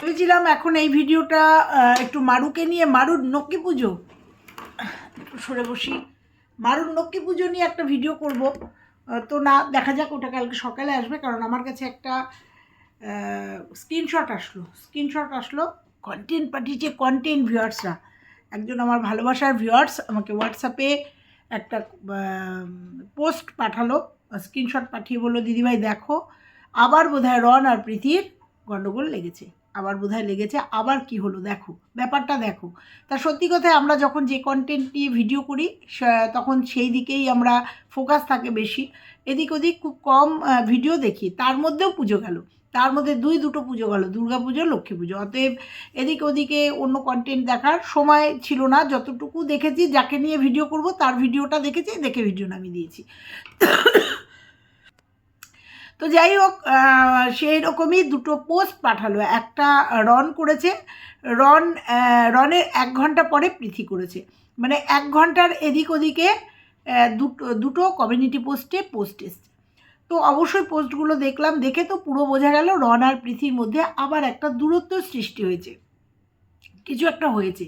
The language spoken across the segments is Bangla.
ভেবেছিলাম এখন এই ভিডিওটা একটু মারুকে নিয়ে, মারুর নক্কি পুজো। একটু সরে বসি। মারুর নক্কি পুজো নিয়ে একটা ভিডিও করব। তো না, দেখা যাক ওটা কালকে সকালে আসবে, কারণ আমার কাছে একটা স্ক্রিনশট আসলো। স্ক্রিনশট আসলো কন্টেন্ট পাঠিয়েছে কন্টেন্ট ভিউয়ার্সরা একজন আমার ভালোবাসার ভিউয়ার্স আমাকে হোয়াটসঅ্যাপে একটা পোস্ট পাঠালো। স্ক্রিনশট পাঠিয়ে বলল, দিদিভাই, দেখো, আবার বোধহয় রন আর প্রীতির গণ্ডগোল লেগেছে। আবার বোধহয় লেগেছে, আবার কি হলো দেখো, ব্যাপারটা দেখো। তা সত্যি কথায় আমরা যখন যে কন্টেন্ট নিয়ে ভিডিও করি তখন সেই দিকেই আমরা ফোকাস থাকে বেশি। এদিক ওদিক খুব কম ভিডিও দেখি, তার মধ্যেও পুজো গেল। তার মধ্যে দুই, দুটো পুজো গেল, দুর্গা পুজো, লক্ষ্মী পুজো। অতএব এদিক ওদিকে অন্য কন্টেন্ট দেখার সময় ছিল না, যতটুকু দেখেছি, যাকে নিয়ে ভিডিও করব, তার ভিডিওটা দেখেছি, দেখে ভিডিও নামিয়ে দিয়েছি। তো যাই হোক সেই রকমই দুটো পোস্ট পাঠালো। একটা রন করেছে, রন রনের এক ঘণ্টা পরে পৃথি করেছে। মানে এক ঘণ্টার এদিক ওদিকে দুটো দুটো কমিউনিটি পোস্টে পোস্ট এসছে। তো অবশ্যই পোস্টগুলো দেখলাম, দেখে তো পুরো বোঝা গেল রন আর পৃথির মধ্যে আবার একটা দূরত্ব সৃষ্টি হয়েছে। কিছু একটা হয়েছে।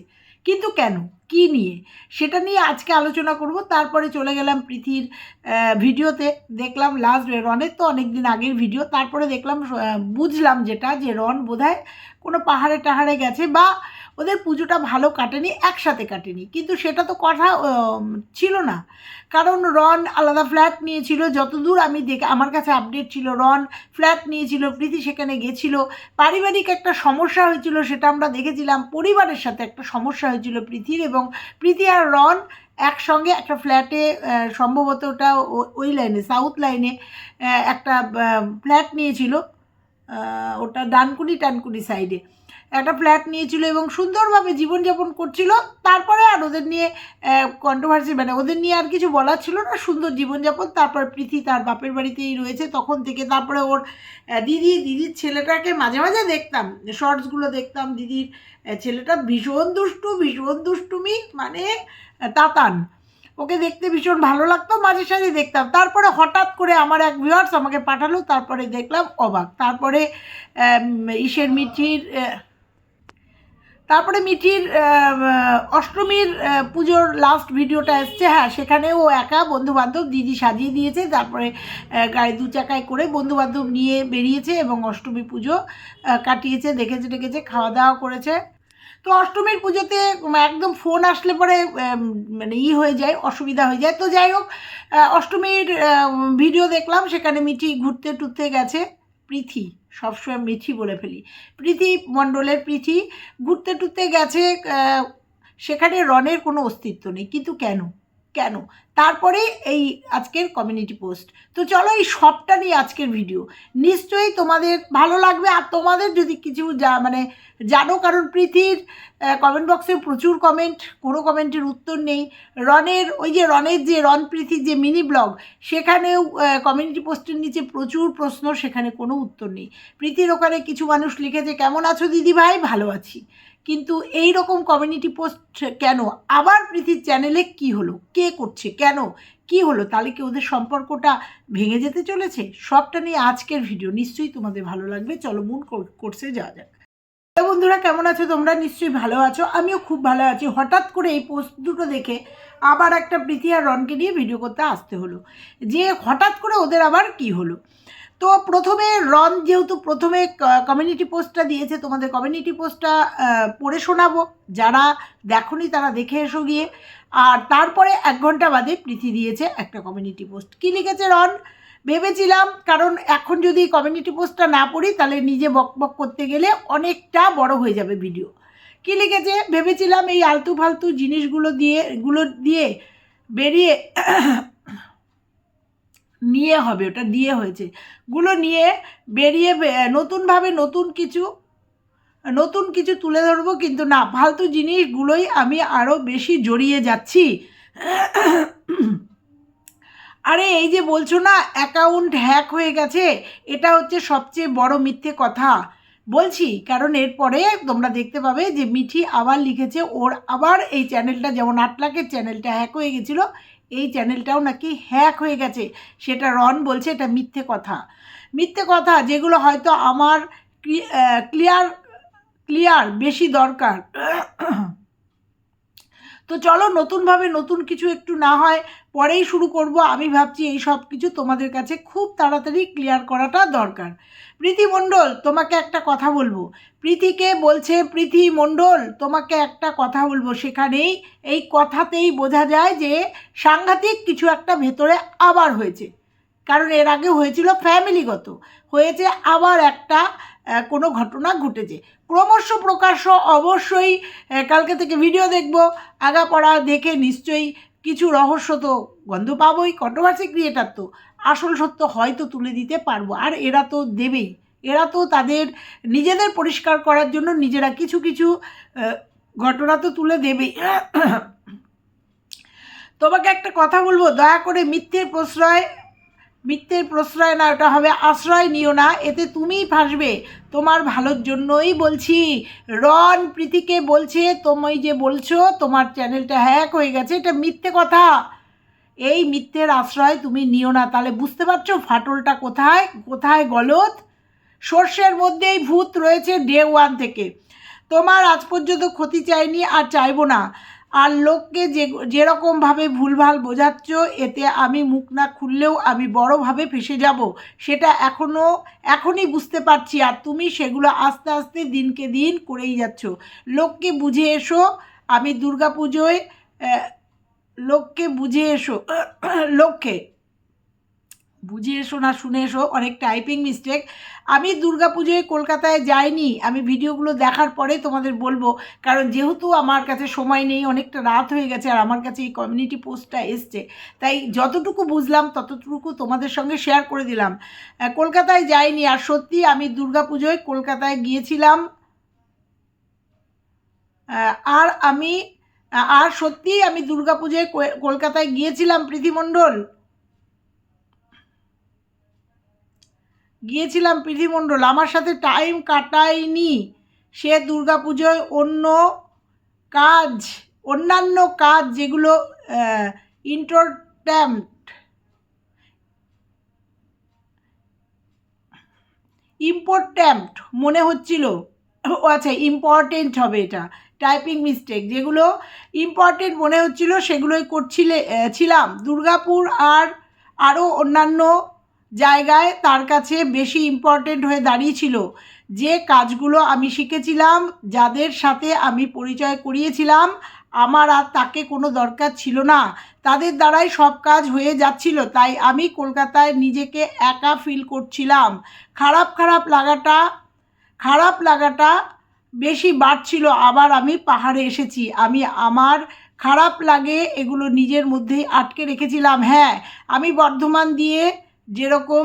কিন্তু কেন? কি নিয়ে? সেটা নিয়ে আজকে আলোচনা করব। তারপরে চলে গেলাম পৃথির ভিডিওতে। দেখলাম লাস্ট রনের তো অনেক দিন আগের ভিডিও। তারপরে দেখলাম বুঝলাম যেটা যে রন বোধহয় কোনো পাহাড়ে টাহাড়ে গেছে বা ওদের পুজোটা ভালো কাটেনি, একসাথে কাটেনি। কিন্তু সেটা তো কথা ছিল না। কারণ রন আলাদা ফ্ল্যাট নিয়েছিল। যতদূর আমি দেখে, আমার কাছে আপডেট ছিল, রন ফ্ল্যাট নিয়েছিল, প্রীতি সেখানে গেছিল। পারিবারিক একটা সমস্যা হয়েছিল, সেটা আমরা দেখেছিলাম। পরিবারের সাথে একটা সমস্যা হয়েছিল প্রীতির এবং প্রীতি আর রন একসঙ্গে একটা ফ্ল্যাটে সম্ভবত ওটা ওই লাইনে সাউথ লাইনে একটা ফ্ল্যাট নিয়েছিল ওটা ডানকুনি টানকুনি সাইডে একটা ফ্ল্যাট নিয়েছিল এবং সুন্দরভাবে জীবনযাপন করছিল। তারপরে আর ওদের নিয়ে কন্ট্রোভার্সি মানে ওদের নিয়ে আর কিছু বলার ছিল না। সুন্দর জীবনযাপন। তারপর প্রীতি তার বাপের বাড়িতেই রয়েছে। তখন থেকে তারপরে ওর দিদি, দিদির ছেলেটাকে মাঝে মাঝে দেখতাম। শর্টসগুলো দেখতাম দিদির ছেলেটা ভীষণ দুষ্টু, ভীষণ দুষ্টুমি মানে তাতান। ওকে দেখতে ভীষণ ভালো লাগতো, মাঝে সাঝে দেখতাম। তারপরে হঠাৎ করে আমার এক ভিউয়ার্স আমাকে পাঠালো। তারপরে দেখলাম অবাক। তারপরে ইসের মিঠির তারপরে মিঠির অষ্টমীর পুজোর লাস্ট ভিডিওটা এসছে। হ্যাঁ সেখানে ও একা বন্ধুবান্ধব দিদি সাজিয়ে দিয়েছে। তারপরে গাড়ি দু চাকায় করে বন্ধুবান্ধব নিয়ে বেরিয়েছে এবং অষ্টমী পুজো কাটিয়েছে, দেখেছে ডেকেছে খাওয়া দাওয়া করেছে। তো অষ্টমীর পুজোতে একদম ফোন আসলে পরে মানে ই হয়ে যায়, অসুবিধা হয়ে যায়। তো যাই হোক অষ্টমীর ভিডিও দেখলাম, সেখানে মিঠি ঘুরতে টুরতে গেছে পৃথি সবসময় মিথি বলে ফেলি। প্রীতি মণ্ডলের পৃথি ঘুরতে টুরতে গেছে সেখানে রনের কোনো অস্তিত্ব নেই, কিন্তু কেন? কেন? তারপরে এই আজকের কমিউনিটি পোস্ট তো চলো এই সবটা নিয়ে আজকের ভিডিও নিশ্চয়ই তোমাদের ভালো লাগবে আর তোমাদের যদি কিছু যা মানে জানো কারণ প্রীতির কমেন্ট বক্সে প্রচুর কমেন্ট কোনো কমেন্টের উত্তর নেই। রনের, ওই যে রনের যে রন প্রীতির যে মিনি ব্লগ সেখানেও কমিউনিটি পোস্টের নিচে প্রচুর প্রশ্ন, সেখানে কোনো উত্তর নেই। প্রীতির ওখানে কিছু মানুষ লিখেছে, কেমন আছো দিদি ভাই ভালো আছি। কিন্তু এই রকম কমিউনিটি পোস্ট কেন? আবার প্রীতির চ্যানেলে কি হলো? কে করছে? কেন? কি হলো? তাহলে কি ওদের সম্পর্কটা ভেঙে যেতে চলেছে? সবটা নিয়ে আজকের ভিডিও নিশ্চয়ই তোমাদের ভালো লাগবে। চলো মন কোর্সে যাওয়া যাক। বন্ধুরা, কেমন আছো তোমরা? নিশ্চয়ই ভালো আছো। আমিও খুব ভালো আছি। হঠাৎ করে এই পোস্ট দুটো দেখে আবার একটা প্রীতি আর রনকে নিয়ে ভিডিও করতে আসতে হলো। যে হঠাৎ করে ওদের আবার কি হলো? তো প্রথমে রন যেহেতু প্রথমে কমিউনিটি পোস্টটা দিয়েছে, তোমাদের কমিউনিটি পোস্টটা পড়ে শোনাবো। যারা দেখনি তারা দেখে এসো গিয়ে। আর তারপরে এক ঘণ্টা বাদে প্রীতি দিয়েছে একটা কমিউনিটি পোস্ট কী লিখেছে রন ভেবেছিলাম, কারণ এখন যদি কমিউনিটি পোস্টটা না পড়ি, তাহলে নিজে বক বক করতে গেলে অনেকটা বড় হয়ে যাবে ভিডিও কী লিখেছে? ভেবেছিলাম এই আলতু ফালতু জিনিসগুলো দিয়ে, গুলো দিয়ে বেরিয়ে নিয়ে হবে, ওটা দিয়ে হয়েছে। গুলো নিয়ে বেরিয়ে নতুনভাবে নতুন কিছু নতুন কিছু তুলে ধরবো, কিন্তু না, ফালতু জিনিসগুলোই আমি আরও বেশি জড়িয়ে যাচ্ছি। আরে, এই যে বলছো না অ্যাকাউন্ট হ্যাক হয়ে গেছে, এটা হচ্ছে সবচেয়ে বড় মিথ্যে কথা। বলছি, কারণ এরপরে তোমরা দেখতে পাবে যে মিঠি আবার লিখেছে, ওর আবার এই চ্যানেলটা যেমন আট লাখের চ্যানেলটা হ্যাক হয়ে গেছিল এই চ্যানেলটাও নাকি হ্যাক হয়ে গেছে। সেটা রন বলছে, এটা মিথ্যে কথা। মিথ্যে কথা যেগুলো হয়তো আমার ক্লিয়ার ক্লিয়ার বেশি দরকার। তো চলো নতুনভাবে নতুন কিছু একটু না হয়, পরেই শুরু করব। আমি ভাবছি এই সব কিছু তোমাদের কাছে খুব তাড়াতাড়ি ক্লিয়ার করাটা দরকার। প্রীতি মণ্ডল, তোমাকে একটা কথা বলব। প্রীতিকে বলছে, প্রীতি মণ্ডল, তোমাকে একটা কথা বলব সেখানেই। এই কথাতেই বোঝা যায় যে সাংঘাতিক কিছু একটা ভেতরে আবার হয়েছে। কারণ এর আগে হয়েছিল ফ্যামিলিগত হয়েছে আবার একটা কোনো ঘটনা ঘটেছে। ক্রমশ প্রকাশ্য অবশ্যই কালকে থেকে ভিডিও দেখব, আগাপড়া দেখে নিশ্চয়ই কিছু রহস্য তো গন্ধ পাবোই কন্ট্রোভার্সি ক্রিয়েটার তো। আসল সত্য হয়তো তুলে দিতে পারব, আর এরা তো দেবেই। এরা তো তাদের নিজেদের পরিষ্কার করার জন্য নিজেরা কিছু কিছু ঘটনা তো তুলে দেবেই। তোমাকে একটা কথা বলব, দয়া করে মিথ্যের প্রশ্রয় মিথ্যের প্রশ্রয় না, ওটা হবে আশ্রয় নিও না, এতে তুমিই ফাঁসবে। তোমার ভালোর জন্যই বলছি। রন প্রীতিকে বলছে, তুমি যে বলছো, তোমার চ্যানেলটা হ্যাক হয়ে গেছে, এটা মিথ্যে কথা। এই মিথ্যের আশ্রয় তুমি নিও না। তাহলে বুঝতে পারছ ফাটলটা কোথায়? কোথায় গলত সর্ষের মধ্যেই ভূত রয়েছে ডে ওয়ান থেকে। তোমার আজ পর্যন্ত ক্ষতি চাইনি আর চাইব না। আর লোককে যে যেরকমভাবে ভুলভাল বোঝাচ্ছ, এতে আমি মুখ না খুললেও আমি বড়োভাবে ফেসে যাব। সেটা এখনও এখনই বুঝতে পারছি আর তুমি সেগুলো আস্তে আস্তে দিনকে দিন করেই যাচ্ছ। লোককে বুঝে এসো, আমি দুর্গা পুজোয় লোককে বুঝে এসো, লোককে। বুঝে এসো না, শুনে এসো অনেক টাইপিং মিস্টেক আমি দুর্গা পুজোয় কলকাতায় যাইনি, আমি ভিডিওগুলো দেখার পরে তোমাদের বলব, কারণ যেহেতু আমার কাছে সময় নেই, অনেকটা রাত হয়ে গেছে, আর আমার কাছে এই কমিউনিটি পোস্টটা এসছে, তাই যতটুকু বুঝলাম, ততটুকু তোমাদের সঙ্গে শেয়ার করে দিলাম। কলকাতায় যাইনি, আর সত্যি আমি দুর্গা পুজোয় কলকাতায় গিয়েছিলাম। আর আমি আর সত্যিই আমি দুর্গাপুজোয় কো- কলকাতায় গিয়েছিলাম, প্রীতিমণ্ডল। গিয়েছিলাম পৃথিমণ্ডল আমার সাথে টাইম কাটায়নি। সে দুর্গাপুজোয় অন্য কাজ, অন্যান্য কাজ যেগুলো ইন্টারট্যাম্প ইম্পর্ট্যাম্প মনে হচ্ছিল। ও আচ্ছা ইম্পর্টেন্ট হবে এটা। টাইপিং মিস্টেক যেগুলো ইম্পর্টেন্ট মনে হচ্ছিল সেগুলোই করছিলে ছিলাম। দুর্গাপুর আর আরও অন্যান্য জায়গায় তার কাছে বেশি ইম্পর্টেন্ট হয়ে দাঁড়িয়েছিল। যে কাজগুলো আমি শিখেছিলাম, যাদের সাথে আমি পরিচয় করিয়েছিলাম, আমার আর তাকে কোনো দরকার ছিল না। তাদের দ্বারাই সব কাজ হয়ে যাচ্ছিল, তাই আমি কলকাতায় নিজেকে একা ফিল করছিলাম। খারাপ খারাপ লাগাটা খারাপ লাগাটা বেশি বাড়ছিল। আবার আমি পাহাড়ে এসেছি, আমি আমার খারাপ লাগে এগুলো নিজের মধ্যেই আটকে রেখেছিলাম। হ্যাঁ আমি বর্ধমান দিয়ে যেরকম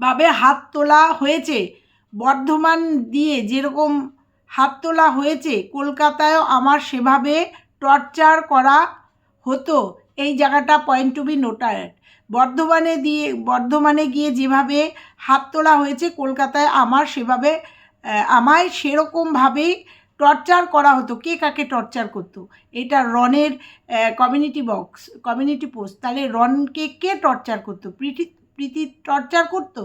ভাবে হাত তোলা হয়েছে, বর্ধমান দিয়ে যেরকম হাত তোলা হয়েছে, কলকাতায়ও আমার সেভাবে টর্চার করা হতো। এই জায়গাটা পয়েন্ট টু বি নোটার বর্ধমানে দিয়ে, বর্ধমানে গিয়ে যেভাবে হাত তোলা হয়েছে, কলকাতায় আমার সেভাবে আমায় সেরকমভাবেই টর্চার করা হতো। কে কাকে টর্চার করতো? এটা রনের কমিউনিটি বক্স কমিউনিটি পোস্ট তাহলে রনকে কে টর্চার করতো? প্রীতি প্রীতি টর্চার করতো?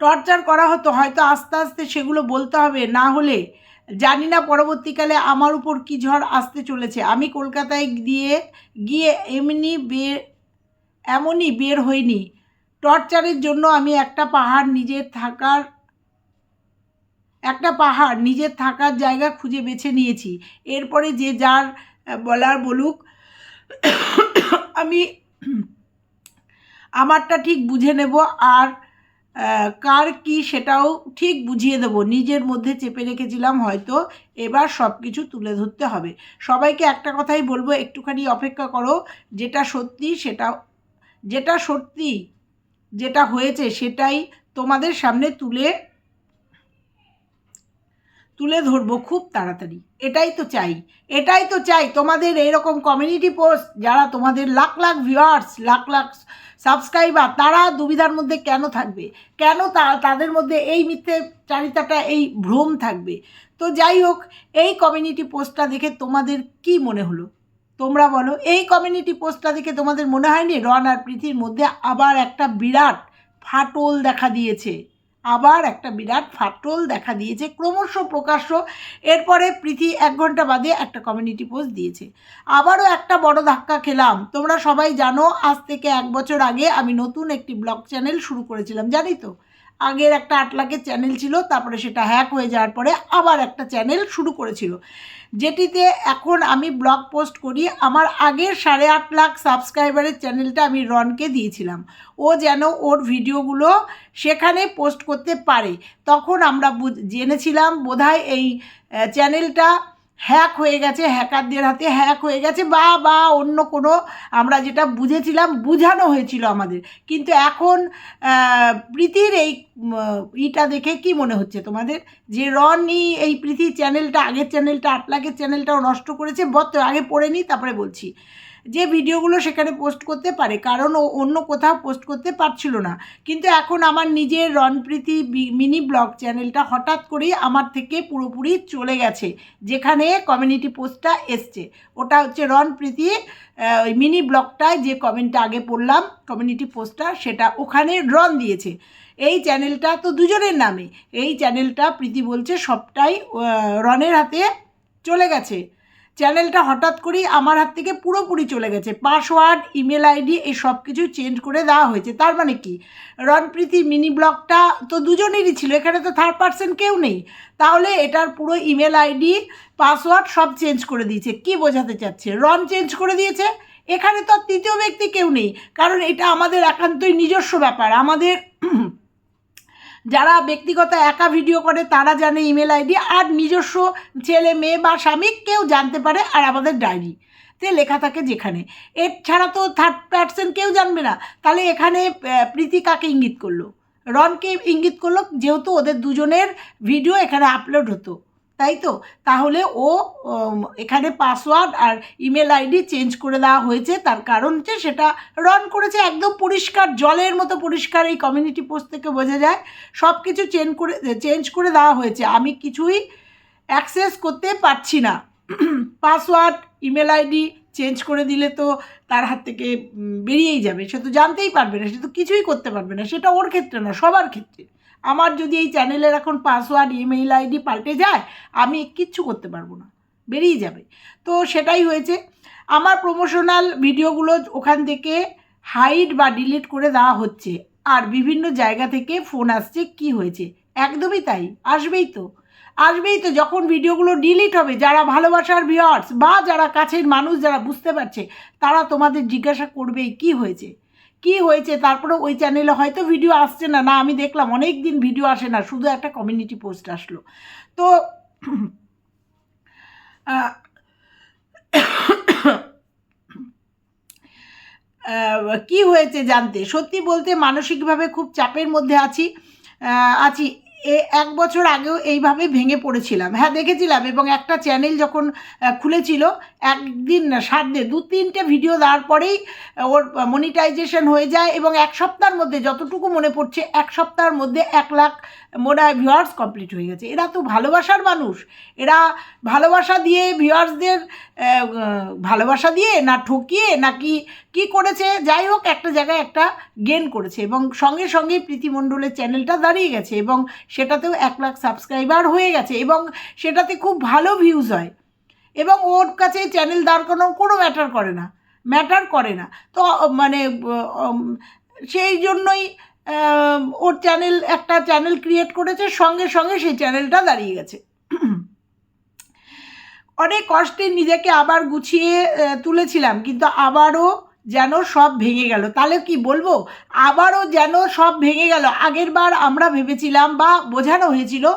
টর্চার করা হতো। হয়তো আস্তে আস্তে সেগুলো বলতে হবে। না হলে জানি না পরবর্তীকালে আমার উপর কী ঝড় আসতে চলেছে। আমি কলকাতায় দিয়ে গিয়ে এমনি বের, এমনই বের হইনি। টর্চারের জন্য আমি একটা পাহাড় নিজের থাকার একটা পাহাড়, নিজের থাকার জায়গা খুঁজে বেছে নিয়েছি। এরপরে যে যার বলার বলুক, আমি আমারটা ঠিক বুঝে নেব আর কার কি সেটাও ঠিক বুঝিয়ে দেব। নিজের মধ্যে চেপে রেখেছিলাম হয়তো, এবার সব কিছু তুলে ধরতে হবে। সবাইকে একটা কথাই বলব, একটুখানি অপেক্ষা করো, যেটা সত্যি সেটা, যেটা সত্যি, যেটা হয়েছে সেটাই তোমাদের সামনে তুলে তুলে ধরবো খুব তাড়াতাড়ি। এটাই তো চাই। এটাই তো চাই তোমাদের এইরকম কমিউনিটি পোস্ট যারা তোমাদের লাখ লাখ ভিউয়ার্স লাখ লাখ সাবস্ক্রাইবার তারা দুবিধার মধ্যে কেন থাকবে? কেন তা, তাদের মধ্যে এই মিথ্যে চারিতাটা, এই ভ্রম থাকবে? তো যাই হোক, এই কমিউনিটি পোস্টটা দেখে তোমাদের কি মনে হলো? তোমরা বলো। এই কমিউনিটি পোস্টটা দেখে তোমাদের মনে হয়নি? রন আর প্রীতির মধ্যে আবার একটা বিরাট ফাটল দেখা দিয়েছে। আবার একটা বিরাট ফাটল দেখা দিয়েছে, ক্রমশ প্রকাশ্য। এরপরে প্রীতি এক ঘণ্টা বাদে একটা কমিউনিটি পোস্ট দিয়েছে। আবারও একটা বড় ধাক্কা খেলাম। তোমরা সবাই জানো, আজ থেকে এক বছর আগে আমি নতুন একটি ব্লগ চ্যানেল শুরু করেছিলাম, জানি তো? আগের একটা আট লাখের চ্যানেল ছিল, তারপরে সেটা হ্যাক হয়ে যাওয়ার পরে আবার একটা চ্যানেল শুরু করেছিল। যেটিতে এখন আমি ব্লগ পোস্ট করি, আমার আগের সাড়ে আট লাখ সাবস্ক্রাইবারের চ্যানেলটা আমি রনকে দিয়েছিলাম। ও যেন ওর ভিডিওগুলো সেখানে পোস্ট করতে পারে। তখন আমরা জেনেছিলাম, বোধহয় এই চ্যানেলটা হ্যাক হয়ে গেছে, হ্যাকারদের হাতে হ্যাক হয়ে গেছে, বা বা, অন্য কোনো, আমরা যেটা বুঝেছিলাম, বুঝানো হয়েছিল আমাদের। কিন্তু এখন প্রীতির এই ইটা দেখে কি মনে হচ্ছে তোমাদের? যে রনি এই প্রীতির চ্যানেলটা আগের চ্যানেলটা আট লাখের চ্যানেলটাও নষ্ট করেছে বত আগে পড়ে নিই তারপরে বলছি। যে ভিডিওগুলো সেখানে পোস্ট করতে পারে কারণ ও অন্য কোথাও পোস্ট করতে পারছিল না। কিন্তু এখন আমার নিজের রনপ্রীতি বি- মিনি ব্লগ চ্যানেলটা হঠাৎ করেই আমার থেকে পুরোপুরি চলে গেছে যেখানে কমিউনিটি পোস্টটা এসছে। ওটা হচ্ছে রনপ্রীতি আহ, ওই মিনি ব্লগটায় যে কমেন্টটা আগে পড়লাম কমিউনিটি পোস্টটা সেটা ওখানে রন দিয়েছে। এই চ্যানেলটা তো দুজনের নামে এই চ্যানেলটা প্রীতি বলছে সবটাই রনের হাতে চলে গেছে। চ্যানেলটা হঠাৎ করেই আমার হাত থেকে পুরোপুরি চলে গেছে। পাসওয়ার্ড, ইমেল আইডি, এই সব কিছু চেঞ্জ করে দেওয়া হয়েছে। তার মানে কি? রনপ্রীতি মিনি ব্লগটা তো দুজনেরই ছিল, এখানে তো থার্ড পার্সন কেউ নেই। তাহলে এটার পুরো ইমেল আইডি, পাসওয়ার্ড সব চেঞ্জ করে দিয়েছে। কি বোঝাতে চাচ্ছে? রন চেঞ্জ করে দিয়েছে? এখানে তো তৃতীয় ব্যক্তি কেউ নেই। কারণ এটা আমাদের একান্তই নিজস্ব ব্যাপার। আমাদের যারা ব্যক্তিগত একা ভিডিও করে, তারা জানে ইমেল আইডি আর নিজস্ব ছেলে, মেয়ে বা স্বামী কেউ জানতে পারে আর আমাদের ডায়েরি তে লেখা থাকে যেখানে। এর ছাড়া তো থার্ড পার্সন কেউ জানবে না। তাহলে এখানে প্রীতি কাকে ইঙ্গিত করল? রনকে ইঙ্গিত করল, যেহেতু ওদের দুজনের ভিডিও এখানে আপলোড হতো। তাই তো? তাহলে ও এখানে পাসওয়ার্ড আর ইমেল আইডি চেঞ্জ করে দেওয়া হয়েছে। তার কারণ হচ্ছে সেটা রন করেছে একদম পরিষ্কার, জলের মতো পরিষ্কার এই কমিউনিটি পোস্ট থেকে বোঝা যায়। সব কিছু চেঞ্জ করে চেঞ্জ করে দেওয়া হয়েছে। আমি কিছুই অ্যাক্সেস করতে পারছি না। পাসওয়ার্ড ইমেল আইডি চেঞ্জ করে দিলে তো তার হাত থেকে বেরিয়েই যাবে। সে তো জানতেই পারবে না, সে তো কিছুই করতে পারবে না। সেটা ওর ক্ষেত্রে না সবার ক্ষেত্রে। আমার যদি এই চ্যানেলের এখন পাসওয়ার্ড, ইমেইল আইডি পাল্টে যায়, আমি কিচ্ছু করতে পারব না। বেরিয়ে যাবে। তো সেটাই হয়েছে। আমার প্রমোশনাল ভিডিওগুলো ওখান থেকে হাইড বা ডিলিট করে দেওয়া হচ্ছে। আর বিভিন্ন জায়গা থেকে ফোন আসছে, কি হয়েছে? একদমই তাই। আসবেই তো। আসবেই তো যখন ভিডিওগুলো ডিলিট হবে, যারা ভালোবাসার ভিউয়ার্স বা যারা কাছের মানুষ, যারা বুঝতে পারছে, তারা তোমাদের জিজ্ঞাসা করবেই, কি হয়েছে? কি হয়েছে? তারপরে ওই চ্যানেলে হয়তো ভিডিও আসছে না। না, আমি দেখলাম অনেক দিন ভিডিও আসে না। শুধু একটা কমিউনিটি পোস্ট আসলো। তো কি হয়েছে জানতে? সত্যি বলতে মানসিকভাবে খুব চাপের মধ্যে আছি। আছি। এ এক বছর আগেও এইভাবে ভেঙে পড়েছিলাম। হ্যাঁ দেখেছিলাম এবং একটা চ্যানেল যখন খুলেছিল, একদিন না, সাত দিন, দু তিনটে ভিডিও দেওয়ার পরেই ওর মনিটাইজেশন হয়ে যায় এবং এক সপ্তাহের মধ্যে, যতটুকু মনে পড়ছে, এক সপ্তাহের মধ্যে এক লাখ মোটা ভিউয়ার্স কমপ্লিট হয়ে গেছে। এরা তো ভালোবাসার মানুষ। এরা ভালোবাসা দিয়ে ভিউয়ার্সদের ভালোবাসা দিয়ে না ঠকিয়ে নাকি কি করেছে? যাই হোক, একটা জায়গায় একটা গেন করেছে এবং সঙ্গে সঙ্গে প্রীতিমণ্ডলের চ্যানেলটা দাঁড়িয়ে গেছে এবং সেটাতেও এক লাখ সাবস্ক্রাইবার হয়ে গেছে এবং সেটাতে খুব ভালো ভিউজ হয়। এবং ওর কাছে চ্যানেল দাঁড় করানো কোনো ম্যাটার করে না। ম্যাটার করে না। তো মানে সেই জন্যই ওর চ্যানেল একটা চ্যানেল ক্রিয়েট করেছে, সঙ্গে সঙ্গে সেই চ্যানেলটা দাঁড়িয়ে গেছে। অনেক কষ্টে নিজেকে আবার গুছিয়ে তুলেছিলাম, কিন্তু আবারও যেন সব ভেঙে গেল। তাহলে কি বলব? আবারও যেন সব ভেঙে গেল। আগের বার আমরা ভেবেছিলাম বা বোঝানো হয়েছিল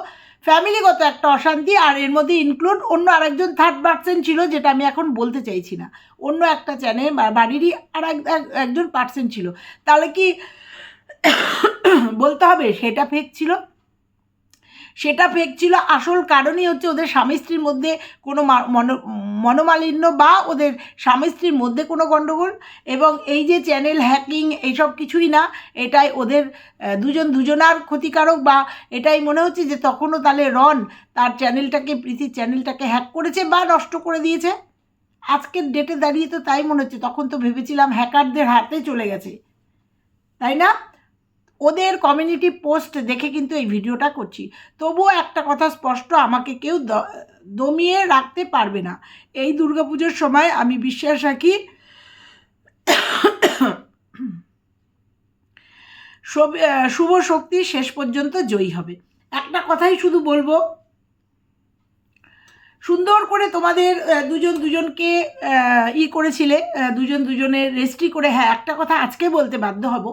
ফ্যামিলিগত একটা অশান্তি, আর এর মধ্যে ইনক্লুড অন্য আরেকজন থার্ড পার্সন ছিল, যেটা আমি এখন বলতে চাইছি না। অন্য একটা চ্যানেল বাড়িরই আর এক- এক- একজন পার্সন ছিল। তাহলে কি বলতে হবে, সেটা ফেক ছিল। সেটা ফেক ছিল, আসল কারণই হচ্ছে ওদের স্বামী স্ত্রীর মধ্যে কোনো মনো- মনোমালিন্য বা ওদের স্বামী স্ত্রীর মধ্যে কোনো গণ্ডগোল এবং এই যে চ্যানেল হ্যাকিং এইসব কিছুই না, এটাই ওদের দুজন দুজনার ক্ষতিকারক বা এটাই মনে হচ্ছে যে তখনও তাহলে রন তার চ্যানেলটাকে প্রীতির চ্যানেলটাকে হ্যাক করেছে বা নষ্ট করে দিয়েছে। আজকের ডেটে দাঁড়িয়ে তো তাই মনে হচ্ছে, তখন তো ভেবেছিলাম হ্যাকারদের হাতে চলে গেছে। তাই না? ওদের কমিউনিটি পোস্ট দেখে কিন্তু এই ভিডিওটা করছি। তবুও একটা কথা স্পষ্ট, আমাকে কেউ দমিয়ে রাখতে পারবে না। এই দুর্গাপুজোর সময় আমি বিশ্বাস রাখি শুভ শক্তি শেষ পর্যন্ত জয়ী হবে। একটা কথাই শুধু বলব সুন্দর করে তোমাদের দুজন দুজনকে ই করেছিলে দুজন দুজনের রেজিস্ট্রি করে হ্যাঁ একটা কথা আজকে বলতে বাধ্য হব।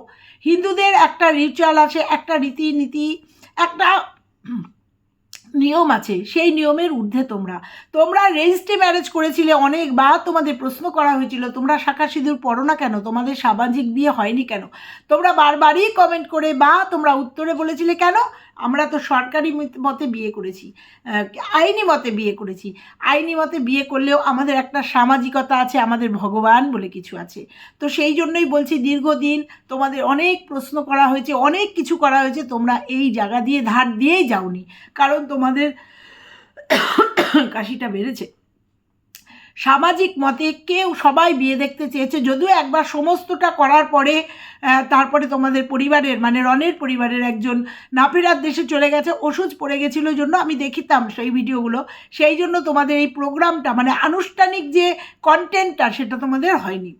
হিন্দুদের একটা রিচুয়াল আছে, একটা রীতিনীতি, একটা নিয়ম আছে, সেই নিয়মের ঊর্ধ্বে তোমরা। তোমরা রেজিস্ট্রি ম্যারেজ করেছিলে অনেকবার, তোমাদের প্রশ্ন করা হয়েছিল, তোমরা শাখা সিঁদুর পড়ো না কেন? তোমাদের সামাজিক বিয়ে হয়নি কেন? তোমরা বারবারই কমেন্ট করে বা তোমরা উত্তরে বলেছিলে কেন? আমরা তো সরকারি মতে বিয়ে করেছি আইনি মতে বিয়ে করেছি। আইনি মতে বিয়ে করলেও আমাদের একটা সামাজিকতা আছে, আমাদের ভগবান বলে কিছু আছে। তো সেই জন্যই বলছি দীর্ঘদিন তোমাদের অনেক প্রশ্ন করা হয়েছে, অনেক কিছু করা হয়েছে, তোমরা এই জায়গা দিয়ে ধার দিয়েই যাওনি। কারণ তোমাদের কাশিটা বেড়েছে। সামাজিক মতে কেউ সবাই বিয়ে দেখতে চেয়েছে, যদিও একবার সমস্তটা করার পরে তারপরে তোমাদের পরিবারের মানে রনের পরিবারের একজন নাপিরাত দেশে চলে গেছে, ওষুধ পড়ে গেছিল জন্য আমি দেখিতাম সেই ভিডিওগুলো। সেই জন্য তোমাদের এই প্রোগ্রামটা মানে আনুষ্ঠানিক যে কন্টেন্টটা সেটা তোমাদের হয়নি।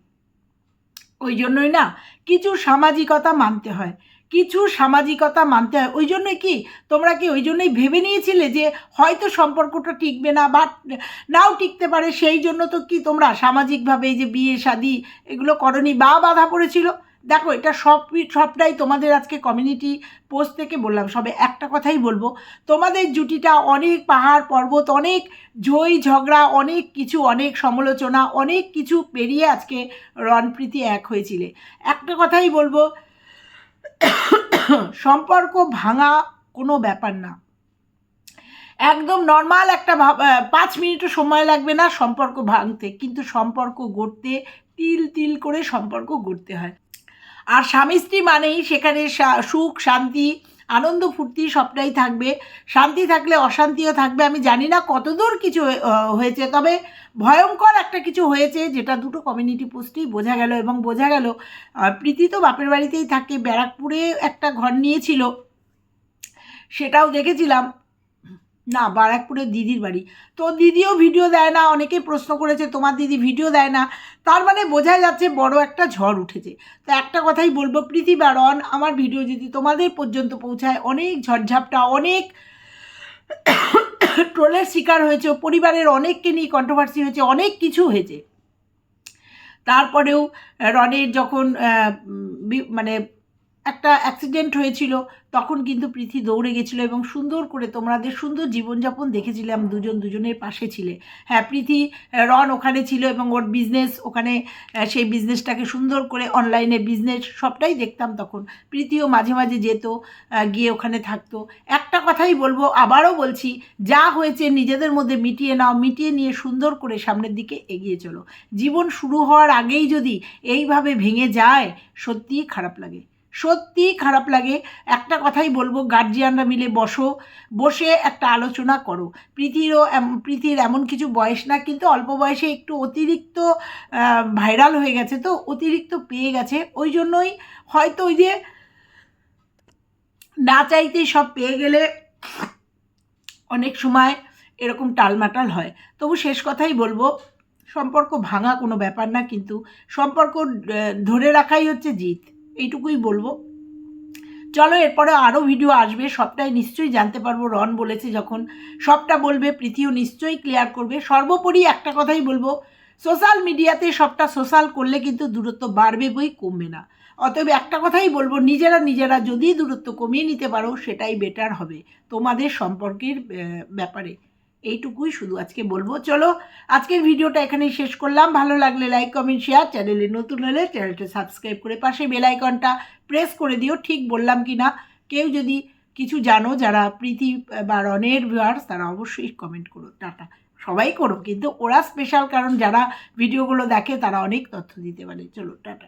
ওই জন্যই না, কিছু সামাজিকতা মানতে হয়। কিছু সামাজিকতা মানতে হয়। ওই জন্যই কি? তোমরা কি ওই জন্যই ভেবে নিয়েছিলে যে হয়তো সম্পর্কটা টিকবে না বা নাও টিকতে পারে? সেই জন্য তো কি তোমরা সামাজিকভাবে যে বিয়ে, শাদি এগুলো করনি বা বাধা পড়েছিল? দেখো, এটা সব, সবটাই তোমাদের আজকে কমিউনিটি পোস্ট থেকে বললাম। সবে একটা কথাই বলব। তোমাদের জুটিটা অনেক পাহাড়, পর্বত, অনেক ঝই, ঝগড়া, অনেক কিছু, অনেক সমালোচনা, অনেক কিছু পেরিয়ে আজকে রণপ্রীতি এক হয়েছিলে। একটা কথাই বলব সম্পর্ক ভাঙা কোনো ব্যাপার না। একদম নর্মাল একটা পাঁচ মিনিটও সময় লাগবে না সম্পর্ক ভাঙতে, কিন্তু সম্পর্ক গড়তে, তিল তিল করে সম্পর্ক গড়তে হয়। আর স্বামী স্ত্রী মানেই সেখানে সুখ শান্তি আনন্দ, ফুর্তি সবটাই থাকবে। শান্তি থাকলে অশান্তিও থাকবে। আমি জানি না কতদূর কিছু হয়েছে, তবে ভয়ঙ্কর একটা কিছু হয়েছে যেটা দুটো কমিউনিটি পোস্টেই বোঝা গেল এবং বোঝা গেল প্রীতি তো বাপের বাড়িতেই থাকে। ব্যারাকপুরে একটা ঘর নিয়েছিল, সেটাও দেখেছিলাম। না, বারাকপুরের দিদির বাড়ি। তো দিদিও ভিডিও দেয় না অনেকে প্রশ্ন করেছে, তোমার দিদি ভিডিও দেয় না? তার মানে বোঝা যাচ্ছে বড় একটা ঝড় উঠেছে। তো একটা কথাই বলব প্রীতি বারণ আমার ভিডিও যদি তোমাদের পর্যন্ত পৌঁছায়, অনেক ঝড়ঝাপটা, অনেক ট্রোলের শিকার হয়েছে, পরিবারের অনেককে নিয়ে কন্ট্রোভার্সি হয়েছে, অনেক কিছু হয়েছে। তারপরেও রনের যখন মানে একটা অ্যাক্সিডেন্ট হয়েছিল, তখন কিন্তু পৃথি দৌড়ে গেছিল এবং সুন্দর করে তোমাদের সুন্দর জীবনযাপন দেখেছিলাম, দুজন দুজনের পাশে ছিলে। হ্যাঁ প্রীতি রন ওখানে ছিল এবং ওর বিজনেস ওখানে সেই বিজনেসটাকে সুন্দর করে অনলাইনে বিজনেস সবটাই দেখতাম তখন। প্রীতিও মাঝে মাঝে যেত গিয়ে ওখানে থাকতো। একটা কথাই বলব, আবারও বলছি, যা হয়েছে নিজেদের মধ্যে মিটিয়ে নাও, মিটিয়ে নিয়ে সুন্দর করে সামনের দিকে এগিয়ে চলো। জীবন শুরু হওয়ার আগেই যদি এইভাবে ভেঙে যায়, সত্যিই খারাপ লাগে। সত্যি খারাপ লাগে। একটা কথাই বলব গার্জিয়ানরা মিলে বসো, বসে একটা আলোচনা করো। প্রীতিরও প্রীতির এমন কিছু বয়স না, কিন্তু অল্প বয়সে একটু অতিরিক্ত ভাইরাল হয়ে গেছে, তো অতিরিক্ত পেয়ে গেছে। ওই জন্যই হয়তো ওই যে না চাইতেই সব পেয়ে গেলে অনেক সময় এরকম টালমাটাল হয়। তবু শেষ কথাই বলব, সম্পর্ক ভাঙা কোনো ব্যাপার না, কিন্তু সম্পর্ক ধরে রাখাই হচ্ছে জিত। এইটুকুই বলব। চলো, এরপরে আরও ভিডিও আসবে, সবটাই নিশ্চয়ই জানতে পারব। রন বলেছে যখন সবটা বলবে, প্রীতিও নিশ্চয়ই ক্লিয়ার করবে। সর্বোপরি একটা কথাই বলব সোশ্যাল মিডিয়াতে সবটা সোশ্যাল করলে কিন্তু দূরত্ব বাড়বে বই কমবে না। অতএব একটা কথাই বলব, নিজেরা নিজেরা যদি দূরত্ব কমিয়ে নিতে পারো, সেটাই বেটার হবে তোমাদের সম্পর্কের ব্যাপারে। এইটুকুই শুধু আজকে বলব। চলো, আজকের ভিডিওটা এখানেই শেষ করলাম। ভালো লাগলে লাইক কমেন্ট শেয়ার চ্যানেলে নতুন হলে চ্যানেলটা সাবস্ক্রাইব করে পাশে বেলাইকনটা প্রেস করে দিও। ঠিক বললাম কি না কেউ যদি কিছু জানো, যারা প্রীতি বা রনের ভিউয়ার্স তারা অবশ্যই কমেন্ট করো। টাটা। সবাই করো, কিন্তু ওরা স্পেশাল কারণ যারা ভিডিওগুলো দেখে, তারা অনেক তথ্য দিতে পারে। চলো, টাটা।